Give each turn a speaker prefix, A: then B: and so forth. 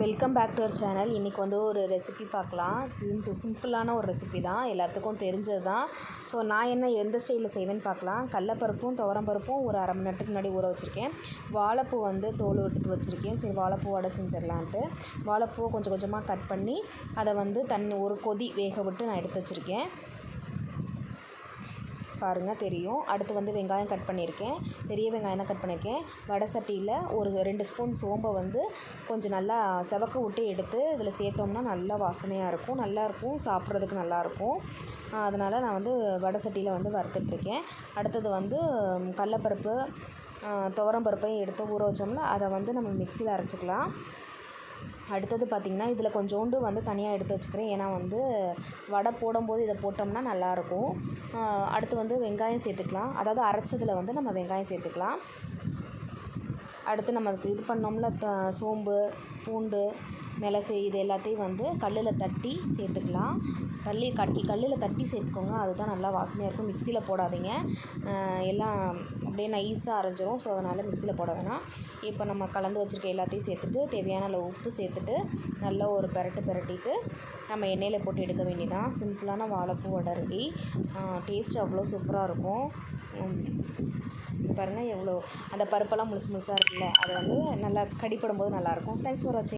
A: Welcome back to our channel இன்றைக்கி வந்து ஒரு ரெசிபி பார்க்கலாம். சிம்பிள் சிம்பிளான ஒரு ரெசிபி தான். எல்லாத்துக்கும் தெரிஞ்சது தான். ஸோ நான் என்ன எந்த ஸ்டைலில் செய்வேன்னு பார்க்கலாம். கடலப்பருப்பும் துவரம்பருப்பும் ஒரு அரை மணி நேரத்துக்கு முன்னாடி ஊற வச்சுருக்கேன். வாழைப்பூ வந்து தோல் எடுத்து வச்சுருக்கேன். சரி வாழைப்பூ வடை செஞ்சிடலான்ட்டு. வாழைப்பூவை கொஞ்சம் கொஞ்சமாக கட் பண்ணி அதை வந்து தண்ணி ஒரு கொதி வேக விட்டு நான் எடுத்து வச்சுருக்கேன். பாருங்கள் தெரியும். அடுத்து வந்து வெங்காயம் கட் பண்ணியிருக்கேன். பெரிய வெங்காயம் தான் கட் பண்ணியிருக்கேன். வடை சட்டியில் ஒரு ரெண்டு ஸ்பூன் சோம்பை வந்து கொஞ்சம் நல்லா செவக்க விட்டு எடுத்து இதில் சேர்த்தோம்னா நல்லா வாசனையாக இருக்கும். நல்லாயிருக்கும் சாப்பிட்றதுக்கு நல்லாயிருக்கும் அதனால் நான் வந்து வடை சட்டியில் வந்து வறுத்துட்ருக்கேன். அடுத்தது வந்து கடலப்பருப்பு துவரம்பருப்பையும் எடுத்து ஊற வச்சோம்னா அதை வந்து நம்ம மிக்சியில் அரைச்சிக்கலாம். அடுத்தது பார்த்திங்கன்னா இதில் கொஞ்சோண்டு வந்து தனியாக எடுத்து வச்சுக்கிறேன். ஏன்னா வந்து வடை போடும்போது இதை போட்டோம்னா நல்லாயிருக்கும். அடுத்து வந்து வெங்காயம் சேர்த்துக்கலாம். அதாவது அரைச்சதில் வந்து நம்ம வெங்காயம் சேர்த்துக்கலாம். அடுத்து நம்ம இது பண்ணோம்ல சோம்பு பூண்டு மிளகு இது எல்லாத்தையும் வந்து கல்லில் தட்டி சேர்த்துக்கலாம். தள்ளி கட் கல்லில் தட்டி சேர்த்துக்கோங்க. அதுதான் நல்லா வாசனையாக இருக்கும். மிக்சியில் போடாதீங்க. எல்லாம் அப்படியே நைஸாக அரைஞ்சிரும். ஸோ அதனால் மிக்சியில் போட வேணாம். இப்போ நம்ம கலந்து வச்சுருக்க எல்லாத்தையும் சேர்த்துட்டு தேவையான அளவு உப்பு சேர்த்துட்டு நல்லா ஒரு பெரட்டு பெரட்டிட்டு நம்ம எண்ணெயில் போட்டு எடுக்க வேண்டியதான் சிம்பிளான வாழைப்பூ வடை ரெடி டேஸ்ட் அவ்வளோ சூப்பராக இருக்கும். பாருங்கள் எவ்வளோ அந்த பருப்பெல்லாம் முழுசு முழுசாக இருக்குல்ல அது வந்து நல்லா கடிப்படும் போது நல்லாயிருக்கும் தேங்க்ஸ் ஃபார் வாட்சிங்